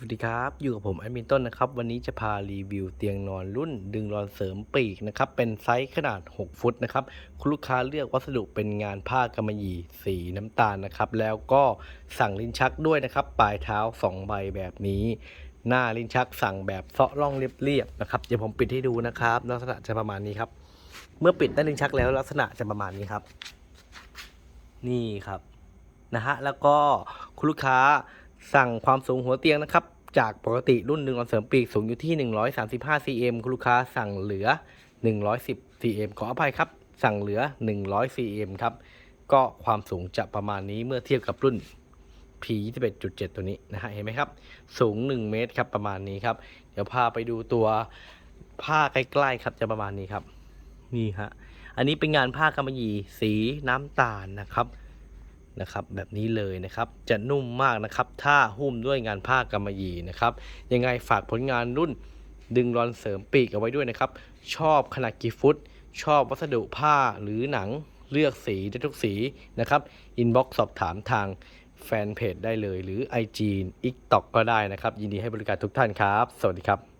สวัสดีครับ อยู่กับผมแอดมินต้นนะครับ วันนี้จะพารีวิวเตียงนอนรุ่นดึงรอนเสริมปีกนะครับ เป็นไซส์ขนาด 6 ฟุตนะครับ คุณลูกค้าเลือกวัสดุเป็นงานผ้ากำมะหยี่สีน้ำตาลนะครับ แล้วก็สั่งลิ้นชักด้วยนะครับ ปลายเท้า 2 ใบแบบนี้ หน้าลิ้นชักสั่งแบบเซาะร่องเรียบๆนะครับ เดี๋ยวผมปิดให้ดูนะครับ ลักษณะจะประมาณนี้ครับ เมื่อปิดด้าลิ้นชักแล้วลักษณะจะประมาณนี้ครับ นี่ครับนะฮะ แล้วก็คุณลูกค้า สั่งความสูงหัวเตียงนะครับ จากปกติรุ่นหนึ่งรอนเสริมปีกสูงอยู่ที่ 135 cm คุณลูกค้าสั่งเหลือ 110 cm ขออภัยครับ สั่งเหลือ 100 cm ครับ ก็ความสูงจะประมาณนี้เมื่อเทียบกับรุ่น P 21.7 ตัวนี้นะฮะเห็นไหมครับ สูง 1 เมตรครับประมาณนี้ครับ เดี๋ยวพาไปดูตัวผ้าใกล้ๆครับจะประมาณนี้ครับ นี่ฮะอันนี้เป็นงานผ้ากำมะหยี่สีน้ำตาลนะครับ นะครับแบบนี้เลยนะครับ จะนุ่มมากนะครับ ถ้าหุ้มด้วยงานผ้ากำมะหยี่นะครับ ยังไงฝากผลงานรุ่นดึงรอนเสริมปีกเอาไว้ด้วยนะครับ ชอบขนาดกี่ฟุต ชอบวัสดุผ้าหรือหนังเลือกสีได้ทุกสีนะครับอินบ็อกซ์สอบถามทางแฟนเพจได้เลย หรือ IG อิกตอกก็ได้นะครับ ยินดีให้บริการทุกท่านครับ สวัสดีครับ